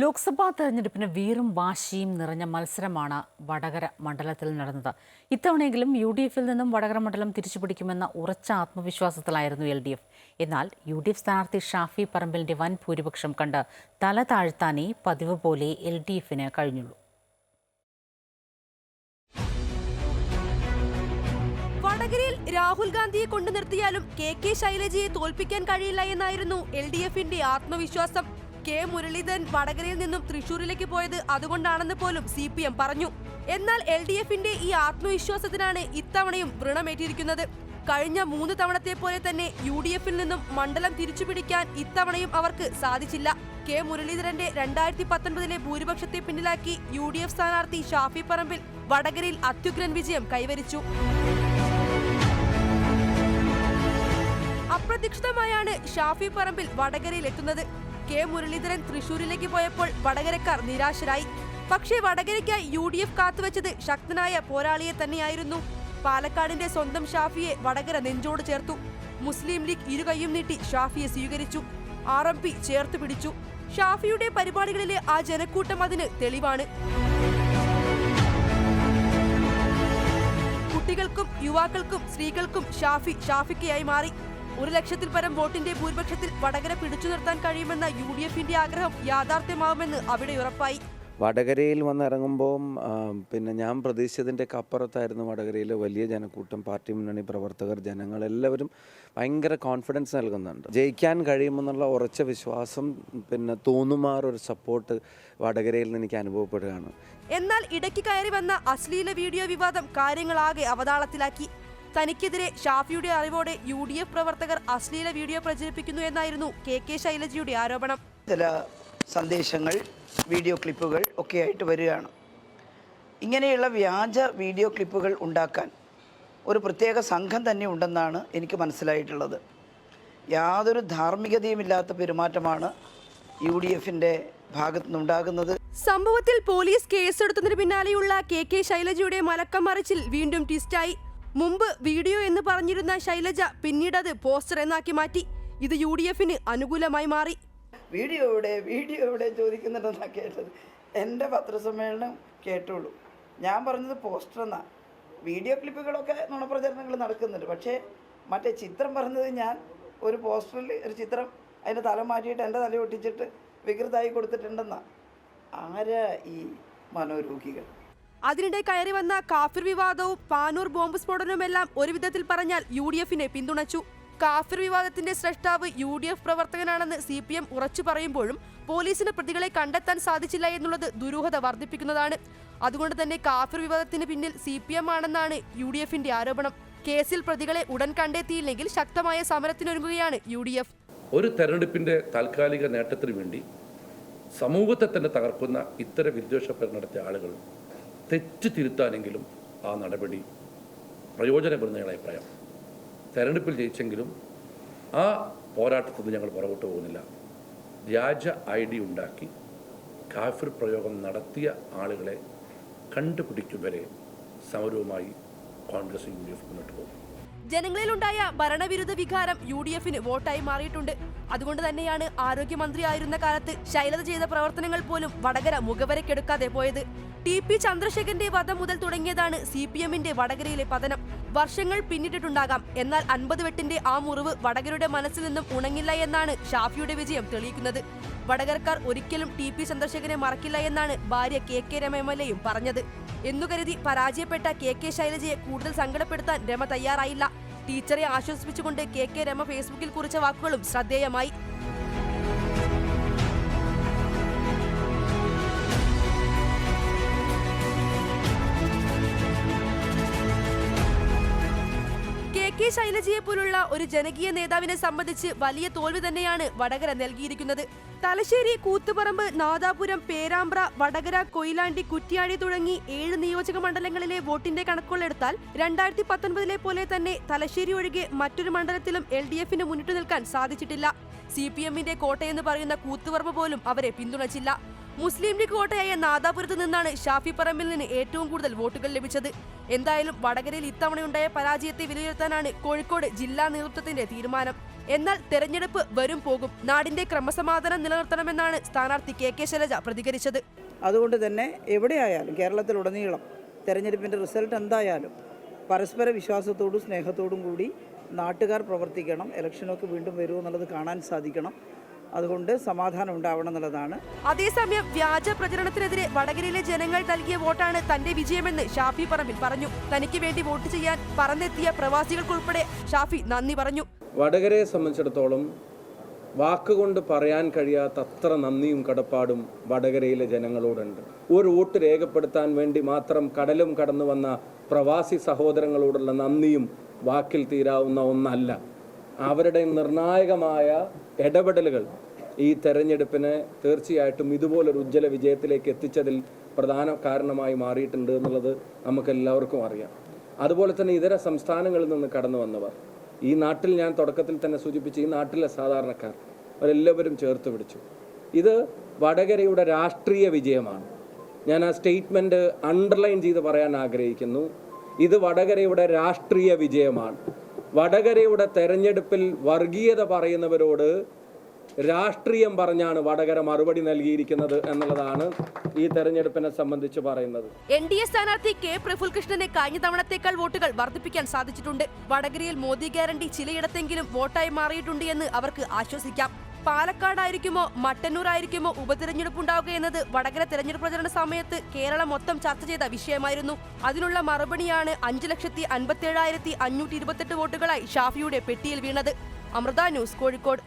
ലോക്സഭാ തെരഞ്ഞെടുപ്പിന് വീറും വാശിയും നിറഞ്ഞ മത്സരമാണ് വടകര മണ്ഡലത്തിൽ നടന്നത്. ഇത്തവണയെങ്കിലും യു ഡി എഫിൽ നിന്നും വടകര മണ്ഡലം തിരിച്ചുപിടിക്കുമെന്ന ഉറച്ച ആത്മവിശ്വാസത്തിലായിരുന്നു എൽ ഡി എഫ്. എന്നാൽ യു ഡി എഫ് സ്ഥാനാർത്ഥി ഷാഫി പറമ്പിലിന്റെ വൻ ഭൂരിപക്ഷം കണ്ട് തല താഴ്ത്താനേ പതിവ് പോലെ എൽ ഡി എഫിന് കഴിഞ്ഞുള്ളൂ. വടകരയിൽ രാഹുൽ ഗാന്ധിയെ കൊണ്ടു നിർത്തിയാലും കെ കെ ശൈലജയെ തോൽപ്പിക്കാൻ കഴിയില്ല എന്നായിരുന്നു എൽ ഡി എഫിന്റെ ആത്മവിശ്വാസം. കെ മുരളീധരൻ വടകരയിൽ നിന്നും തൃശൂരിലേക്ക് പോയത് അതുകൊണ്ടാണെന്ന് പോലും സി പി എം പറഞ്ഞു. എന്നാൽ എൽ ഡി എഫിന്റെ ഈ ആത്മവിശ്വാസത്തിനാണ് ഇത്തവണയും വ്രണമേറ്റിരിക്കുന്നത്. കഴിഞ്ഞ മൂന്ന് തവണത്തെ പോലെ തന്നെ യു ഡി എഫിൽ നിന്നും മണ്ഡലം തിരിച്ചുപിടിക്കാൻ ഇത്തവണയും അവർക്ക് സാധിച്ചില്ല. കെ മുരളീധരന്റെ രണ്ടായിരത്തി പത്തൊൻപതിലെ ഭൂരിപക്ഷത്തെ പിന്നിലാക്കി യു ഡി എഫ് സ്ഥാനാർത്ഥി ഷാഫി പറമ്പിൽ വടകരയിൽ അത്യുഗ്രൻ വിജയം കൈവരിച്ചു. അപ്രതീക്ഷിതമായാണ് ഷാഫി പറമ്പിൽ വടകരയിൽ എത്തുന്നത്. കെ മുരളീധരൻ തൃശൂരിലേക്ക് പോയപ്പോൾ വടകരക്കാർ നിരാശരായി. പക്ഷേ വടകരയ്ക്കായി യു ഡി എഫ് കാത്തുവച്ചത് ശക്തനായ പോരാളിയെ തന്നെയായിരുന്നു. പാലക്കാടിന്റെ സ്വന്തം ഷാഫിയെ വടകര നെഞ്ചോട് ചേർത്തു. മുസ്ലിം ലീഗ് ഇരുകൈയും നീട്ടി ഷാഫിയെ സ്വീകരിച്ചു. ആർ എം പി ചേർത്ത് പിടിച്ചു. ഷാഫിയുടെ പരിപാടികളിലെ ആ ജനക്കൂട്ടം അതിന് തെളിവാണ്. കുട്ടികൾക്കും യുവാക്കൾക്കും സ്ത്രീകൾക്കും ഷാഫി ഷാഫിക്കയായി മാറി. ഒരു ലക്ഷത്തിൽ പരം വോട്ടിന്റെ ഭൂരിപക്ഷത്തിൽ വടകര പിടിച്ചു നിർത്താൻ കഴിയുമെന്ന യു ഡി എഫിന്റെ ആഗ്രഹം യാഥാർത്ഥ്യമാവുമെന്ന് അവിടെ ഉറപ്പായി. വടകരയിൽ വന്നിറങ്ങുമ്പോൾ പിന്നെ ഞാൻ പ്രതീക്ഷിച്ചതിന്റെയൊക്കെ അപ്പുറത്തായിരുന്നു വടകരയിലെ വലിയ ജനക്കൂട്ടം പാർട്ടി മുന്നണി പ്രവർത്തകർ ജനങ്ങൾ എല്ലാവരും ഭയങ്കര കോൺഫിഡൻസ് നൽകുന്നുണ്ട്. ജയിക്കാൻ കഴിയുമെന്നുള്ള ഉറച്ച വിശ്വാസം പിന്നെ തോന്നുമാറൊരു സപ്പോർട്ട് വടകരയിൽ നിന്ന് എനിക്ക് അനുഭവപ്പെടുകയാണ്. എന്നാൽ ഇടയ്ക്ക് കയറി വന്ന അശ്ലീല വീഡിയോ വിവാദം കാര്യങ്ങളാകെ അവതാളത്തിലാക്കി. തനിക്കെതിരെ ഷാഫിയുടെ അറിവോടെ യു ഡി എഫ് പ്രവർത്തകർ അശ്ലീല വീഡിയോ പ്രചരിപ്പിക്കുന്നു എന്നായിരുന്നു കെ കെ ശൈലജയുടെ ആരോപണം. ചില സന്ദേശങ്ങൾ വീഡിയോ ക്ലിപ്പുകൾ ഒക്കെ ആയിട്ട് വരികയാണ്. ഇങ്ങനെയുള്ള വ്യാജ വീഡിയോ ക്ലിപ്പുകൾ ഉണ്ടാക്കാൻ ഒരു പ്രത്യേക സംഘം തന്നെ ഉണ്ടെന്നാണ് എനിക്ക് മനസ്സിലായിട്ടുള്ളത്. യാതൊരു ധാർമ്മികതയുമില്ലാത്ത പെരുമാറ്റമാണ് യു ഡി എഫിന്റെ ഭാഗത്തുനിന്നുണ്ടാകുന്നത്. സംഭവത്തിൽ പോലീസ് കേസെടുത്തതിന് പിന്നാലെയുള്ള കെ കെ ശൈലജയുടെ മലക്കം മറിച്ചിൽ വീണ്ടും ട്വിസ്റ്റായി. മുമ്പ് വീഡിയോ എന്ന് പറഞ്ഞിരുന്ന ശൈലജ പിന്നീട് അത് പോസ്റ്റർ എന്നാക്കി മാറ്റി. ഇത് യു ഡി എഫിന് അനുകൂലമായി മാറി. വീഡിയോ എവിടെ വീഡിയോ എവിടെ ചോദിക്കുന്നുണ്ടെന്നാണ് കേട്ടത്. എന്റെ പത്രസമ്മേളനം കേട്ടോളൂ. ഞാൻ പറഞ്ഞത് പോസ്റ്റർ എന്നാ. വീഡിയോ ക്ലിപ്പുകളൊക്കെ നുണപ്രചരണങ്ങൾ നടക്കുന്നുണ്ട്. പക്ഷേ മറ്റേ ചിത്രം പറഞ്ഞത് ഞാൻ ഒരു പോസ്റ്ററിൽ ഒരു ചിത്രം അതിന്റെ തല മാറ്റിയിട്ട് എന്റെ തല ഒട്ടിച്ചിട്ട് വികൃതമായി കൊടുത്തിട്ടുണ്ടെന്നാ. ആരാ ഈ മനോരോഗികൾ? അതിനിടെ കയറി വന്ന കാഫിർ വിവാദവും പാനൂർ ബോംബ് സ്ഫോടനവുമെല്ലാം ഒരു വിധത്തിൽ പറഞ്ഞാൽ യു ഡി എഫിനെ പിന്തുണച്ചു. കാഫിർ വിവാദത്തിന്റെ സ്രഷ്ടാവ് യു ഡി എഫ് പ്രവർത്തകനാണെന്ന് സി പി എം ഉറച്ചു പറയുമ്പോഴും പോലീസിന് പ്രതികളെ കണ്ടെത്താൻ സാധിച്ചില്ല എന്നുള്ളത് ദുരൂഹത വർദ്ധിപ്പിക്കുന്നതാണ്. അതുകൊണ്ട് തന്നെ കാഫിർ വിവാദത്തിന് പിന്നിൽ സി പി എം ആണെന്നാണ് യു ഡി എഫിന്റെ ആരോപണം. കേസിൽ പ്രതികളെ ഉടൻ കണ്ടെത്തിയില്ലെങ്കിൽ ശക്തമായ സമരത്തിനൊരുങ്ങുകയാണ് യു ഡി എഫ് ഒരു തെരഞ്ഞെടുപ്പിന്റെ താൽക്കാലിക നേട്ടത്തിന് വേണ്ടി സമൂഹത്തെ തന്നെ തകർക്കുന്ന ഇത്തരം വിദ്വേഷ നടത്തിയ ആളുകൾ തെറ്റ് തിരുത്താനെങ്കിലും ആ നടപടി പ്രയോജനപ്പെടുന്ന അഭിപ്രായം തെരഞ്ഞെടുപ്പിൽ ജയിച്ചെങ്കിലും ആ പോരാട്ടത്തിൽ ഞങ്ങൾ പുറകോട്ട് പോകുന്നില്ല. വ്യാജ ഐ ഡി ഉണ്ടാക്കി കാഫിർ പ്രയോഗം നടത്തിയ ആളുകളെ കണ്ടുപിടിക്കും വരെ സമരവുമായി കോൺഗ്രസ് യു ഡി എഫ് മുന്നോട്ട് പോകും. ജനങ്ങളിലുണ്ടായ ഭരണവിരുദ്ധ വികാരം യു ഡി എഫിന് വോട്ടായി മാറിയിട്ടുണ്ട്. അതുകൊണ്ട് തന്നെയാണ് ആരോഗ്യമന്ത്രിയായിരുന്ന കാലത്ത് ശൈലത ചെയ്ത പ്രവർത്തനങ്ങൾ പോലും വടകര മുഖവരക്കെടുക്കാതെ പോയത്. ടി പി ചന്ദ്രശേഖരന്റെ വധം മുതൽ തുടങ്ങിയതാണ് സി പി എമ്മിന്റെ വടകരയിലെ പതനം. വർഷങ്ങൾ പിന്നിട്ടിട്ടുണ്ടാകാം. എന്നാൽ അൻപത് വെട്ടിന്റെ ആ മുറിവ് വടകരയുടെ മനസ്സിൽ നിന്നും ഉണങ്ങില്ല എന്നാണ് ഷാഫിയുടെ വിജയം തെളിയിക്കുന്നത്. വടകരക്കാർ ഒരിക്കലും ടി പി ചന്ദ്രശേഖരനെ മറക്കില്ല എന്നാണ് ഭാര്യ K K Rema M L എയും പറഞ്ഞത്. എന്നു കരുതി പരാജയപ്പെട്ട കെ കെ ശൈലജയെ കൂടുതൽ സങ്കടപ്പെടുത്താൻ രമ തയ്യാറായില്ല. ടീച്ചറെ ആശ്വസിപ്പിച്ചുകൊണ്ട് കെ കെ രമ ഫേസ്ബുക്കിൽ കുറിച്ച വാക്കുകളും ശ്രദ്ധേയമായി. ശൈലജയെ പോലുള്ള ഒരു ജനകീയ നേതാവിനെ സംബന്ധിച്ച് വലിയ തോൽവി തന്നെയാണ് വടകര നൽകിയിരിക്കുന്നത്. തലശ്ശേരി കൂത്തുപറമ്പ് നാദാപുരം പേരാമ്പ്ര വടകര കൊയിലാണ്ടി കുറ്റ്യാടി തുടങ്ങി ഏഴ് നിയോജക മണ്ഡലങ്ങളിലെ വോട്ടിന്റെ കണക്കുകളെടുത്താൽ രണ്ടായിരത്തി പത്തൊൻപതിലെ പോലെ തന്നെ തലശ്ശേരി ഒഴികെ മറ്റൊരു മണ്ഡലത്തിലും എൽ ഡി എഫിന് മുന്നിട്ട് നിൽക്കാൻ സാധിച്ചിട്ടില്ല. സി പി എമ്മിന്റെ കോട്ടയെന്ന് പറയുന്ന കൂത്തുപറമ്പ് പോലും അവരെ പിന്തുണച്ചില്ല. മുസ്ലിം ലീഗ് കോട്ടയായ നാദാപുരത്ത് നിന്നാണ് ഷാഫി പറമ്പിൽ നിന്ന് ഏറ്റവും കൂടുതൽ വോട്ടുകൾ ലഭിച്ചത്. എന്തായാലും വടകരയിൽ ഇത്തവണയുണ്ടായ പരാജയത്തെ വിലയിരുത്താനാണ് കോഴിക്കോട് ജില്ലാ നേതൃത്വത്തിന്റെ തീരുമാനം. എന്നാൽ തെരഞ്ഞെടുപ്പ് വരും പോകും. നാടിന്റെ ക്രമസമാധാനം നിലനിർത്തണമെന്നാണ് സ്ഥാനാർത്ഥി കെ കെ ശൈലജ പ്രതികരിച്ചത്. അതുകൊണ്ട് തന്നെ എവിടെയായാലും കേരളത്തിലുടനീളം തെരഞ്ഞെടുപ്പിന്റെ റിസൾട്ട് എന്തായാലും പരസ്പര വിശ്വാസത്തോടും സ്നേഹത്തോടും കൂടി നാട്ടുകാർ പ്രവർത്തിക്കണം. ഇലക്ഷനൊക്കെ വീണ്ടും വരുമോ എന്നുള്ളത് കാണാൻ സാധിക്കണം. അതുകൊണ്ട് സമാധാനം ഉണ്ടാവണം എന്നുള്ളതാണ്. അതേസമയം വ്യാജ പ്രചരണത്തിനെതിരെ വടകരയിലെ ജനങ്ങൾ നൽകിയ വോട്ടാണ് തന്റെ വിജയമെന്ന് ഷാഫി പറമ്പിൽ പറഞ്ഞു. തനിക്ക് വേണ്ടി വോട്ട് ചെയ്യാൻ പറന്നെത്തിയ പ്രവാസികൾക്കുൾപ്പെടെ ഷാഫി നന്ദി പറഞ്ഞു. വടകരയെ സംബന്ധിച്ചിടത്തോളം വാക്കുകൊണ്ട് പറയാൻ കഴിയാത്ത അത്ര നന്ദിയും കടപ്പാടും വടകരയിലെ ജനങ്ങളോടുണ്ട്. ഒരു വോട്ട് രേഖപ്പെടുത്താൻ വേണ്ടി മാത്രം കടലും കടന്നു വന്ന പ്രവാസി സഹോദരങ്ങളോടുള്ള നന്ദിയും വാക്കിൽ തീരാവുന്ന ഒന്നല്ല. അവരുടെ നിർണായകമായ ഇടപെടലുകൾ ഈ തെരഞ്ഞെടുപ്പിനെ തീർച്ചയായിട്ടും ഇതുപോലൊരു ഉജ്ജ്വല വിജയത്തിലേക്ക് എത്തിച്ചതിൽ പ്രധാന കാരണമായി മാറിയിട്ടുണ്ട് എന്നുള്ളത് നമുക്കെല്ലാവർക്കും അറിയാം. അതുപോലെ തന്നെ ഇതര സംസ്ഥാനങ്ങളിൽ നിന്ന് കടന്നു വന്നവർ ഈ നാട്ടിൽ ഞാൻ തുടക്കത്തിൽ തന്നെ സൂചിപ്പിച്ച ഈ നാട്ടിലെ സാധാരണക്കാർ അവരെല്ലാവരും ചേർത്ത് പിടിച്ചു. ഇത് വടകരയുടെ രാഷ്ട്രീയ വിജയമാണ്. ഞാൻ ആ സ്റ്റേറ്റ്മെന്റ് അണ്ടർലൈൻ ചെയ്ത് പറയാൻ ആഗ്രഹിക്കുന്നു. ഇത് വടകരയുടെ രാഷ്ട്രീയ വിജയമാണ്. വടകരയുടെ തെരഞ്ഞെടുപ്പിൽ വർഗീയത പറയുന്നവരോട് രാഷ്ട്രീയം പറഞ്ഞാണ് വടകര മറുപടി നൽകിയിരിക്കുന്നത് എന്നുള്ളതാണ് ഈ തെരഞ്ഞെടുപ്പിനെ സംബന്ധിച്ച് പറയുന്നത്. എൻ ഡി എ സ്ഥാനാർത്ഥി കെ പ്രഫുൽകൃഷ്ണനെ കഴിഞ്ഞ തവണത്തേക്കാൾ വോട്ടുകൾ വർദ്ധിപ്പിക്കാൻ സാധിച്ചിട്ടുണ്ട്. വടകരയിൽ മോദി ഗ്യാരണ്ടി ചിലയിടത്തെങ്കിലും വോട്ടായി മാറിയിട്ടുണ്ട് എന്ന് അവർക്ക് ആശ്വസിക്കാം. പാലക്കാടായിരിക്കുമോ മട്ടന്നൂർ ആയിരിക്കുമോ ഉപതിരഞ്ഞെടുപ്പുണ്ടാവുക എന്നത് വടകര തെരഞ്ഞെടുപ്പ് പ്രചരണ സമയത്ത് കേരളം മൊത്തം ചർച്ച ചെയ്ത വിഷയമായിരുന്നു. അതിനുള്ള മറുപടിയാണ് അഞ്ചു ലക്ഷത്തി അൻപത്തി ഏഴായിരത്തി അഞ്ഞൂറ്റി ഇരുപത്തെട്ട് വോട്ടുകളായി ഷാഫിയുടെ പെട്ടിയിൽ വീണത്. അമൃത ന്യൂസ് കോഴിക്കോട്.